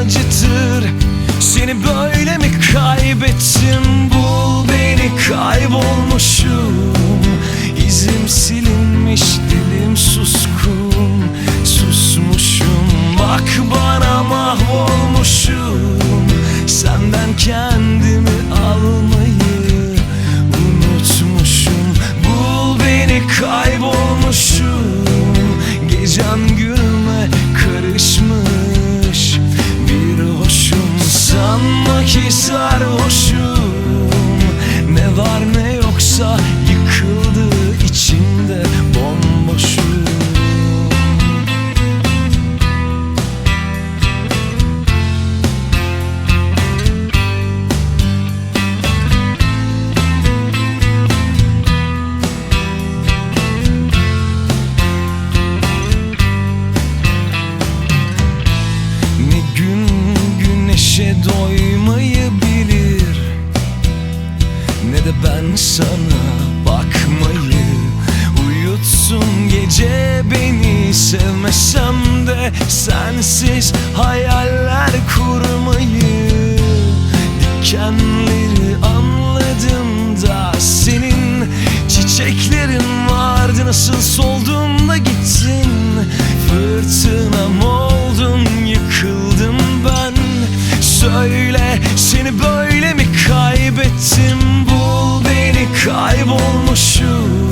acıtır. Seni böyle mi kaybettim? Bul beni kaybolmuşum. İzim silinmiş dilim suskun. Susmuşum. Bak bana sanma ki sana bakmayı Uyutsun gece beni. Sevmesem de Sensiz hayaller kurmayı. Dikenleri anladım da Senin çiçeklerin vardı. Nasıl soldun da gittin? Fırtınam oldun? Yıkıldım ben. Söyle seni böyle mi kaybettim? Bul kaybolmuşum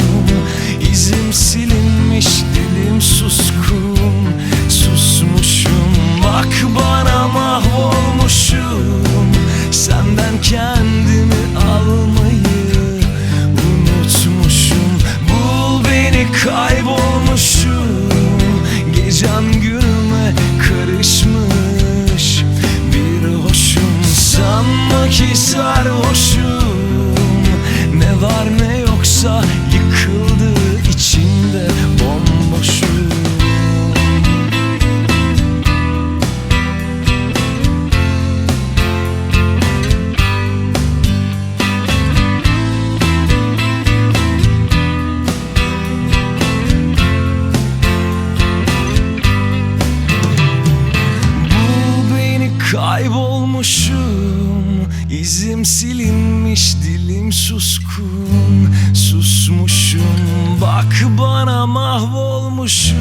kaybolmuşum İzim silinmiş dilim suskun. Susmuşum bak bana mahvolmuşum.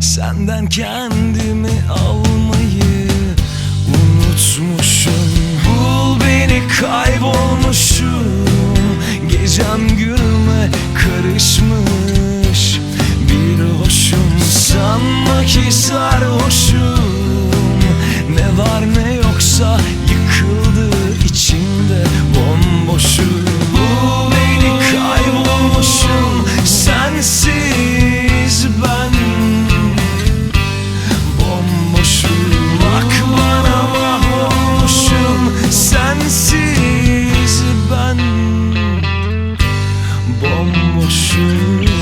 Senden kendimi almayı unutmuşum. Bul beni kaybolmuşum. Gecem günüme karışmış. Bir hoşum sanma ki sarhoşum sensiz ben Bomboşum